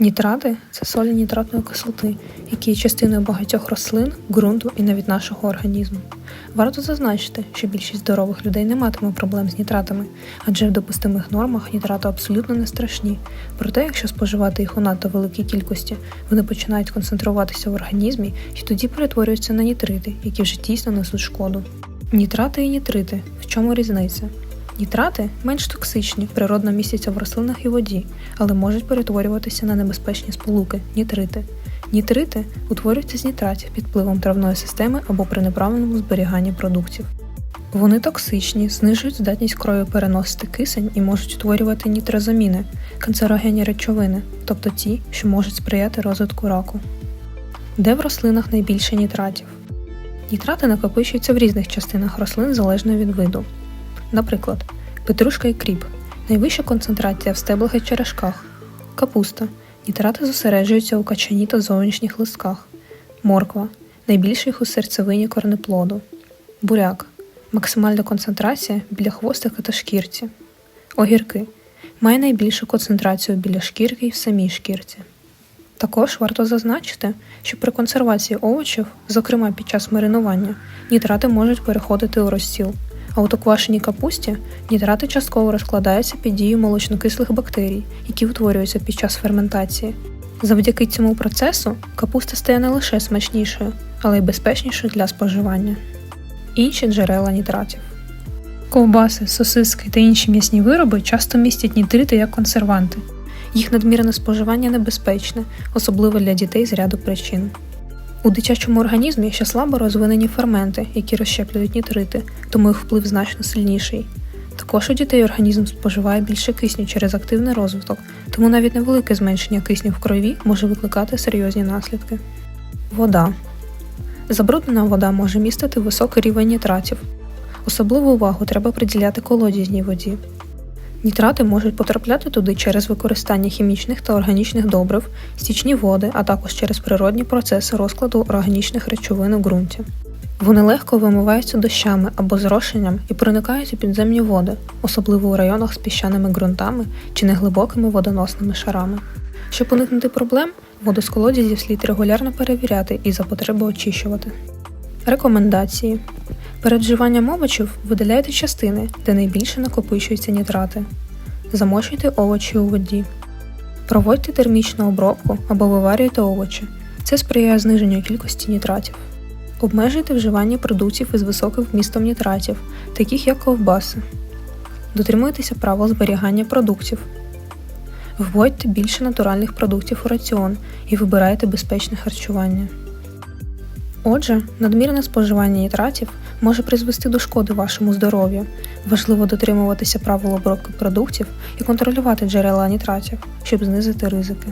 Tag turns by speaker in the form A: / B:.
A: Нітрати це солі нітратної кислоти, які є частиною багатьох рослин, ґрунту і навіть нашого організму. Варто зазначити, що більшість здорових людей не матиме проблем з нітратами, адже в допустимих нормах нітрати абсолютно не страшні. Проте, якщо споживати їх у надто великій кількості, вони починають концентруватися в організмі і тоді перетворюються на нітрити, які вже дійсно несуть шкоду. Нітрати і нітрити в чому різниця? Нітрати менш токсичні, природно містяться в рослинах і воді, але можуть перетворюватися на небезпечні сполуки нітрити. Нітрити утворюються з нітратів під впливом травної системи або при неправильному зберіганні продуктів. Вони токсичні, знижують здатність крові переносити кисень і можуть утворювати нітрозаміни канцерогенні речовини, тобто ті, що можуть сприяти розвитку раку. Де в рослинах найбільше нітратів? Нітрати накопичуються в різних частинах рослин залежно від виду. Наприклад, петрушка і кріп найвища концентрація в стеблах і черешках, капуста нітрати зосереджуються у качані та зовнішніх листках, морква найбільша їх у серцевині корнеплоду, буряк максимальна концентрація біля хвостика та шкірці, огірки має найбільшу концентрацію біля шкірки і в самій шкірці. Також варто зазначити, що при консервації овочів, зокрема під час маринування, нітрати можуть переходити у розстіл, а у квашеній капусті нітрати частково розкладаються під дією молочнокислих бактерій, які утворюються під час ферментації. Завдяки цьому процесу капуста стає не лише смачнішою, але й безпечнішою для споживання. Інші джерела нітратів. Ковбаси, сосиски та інші м'ясні вироби часто містять нітрити як консерванти. Їх надмірне споживання небезпечне, особливо для дітей з ряду причин. У дитячому організмі ще слабо розвинені ферменти, які розщеплюють нітрити, тому їх вплив значно сильніший. Також у дітей організм споживає більше кисню через активний розвиток, тому навіть невелике зменшення кисню в крові може викликати серйозні наслідки. Вода. Забруднена вода може містити високий рівень нітратів. Особливу увагу треба приділяти колодязній воді. Нітрати можуть потрапляти туди через використання хімічних та органічних добрив, стічні води, а також через природні процеси розкладу органічних речовин у ґрунті. Вони легко вимиваються дощами або зрошенням і проникають у підземні води, особливо у районах з піщаними ґрунтами чи неглибокими водоносними шарами. Щоб уникнути проблем, воду з колодязів слід регулярно перевіряти і за потреби очищувати. Рекомендації: перед вживанням овочів видаляйте частини, де найбільше накопичуються нітрати. Замочуйте овочі у воді. Проводьте термічну обробку або виварюйте овочі. Це сприяє зниженню кількості нітратів. Обмежуйте вживання продуктів із високим вмістом нітратів, таких як ковбаси. Дотримуйтеся правил зберігання продуктів. Вводьте більше натуральних продуктів у раціон і вибирайте безпечне харчування. Отже, надмірне споживання нітратів може призвести до шкоди вашому здоров'ю. Важливо дотримуватися правил обробки продуктів і контролювати джерела нітратів, щоб знизити ризики.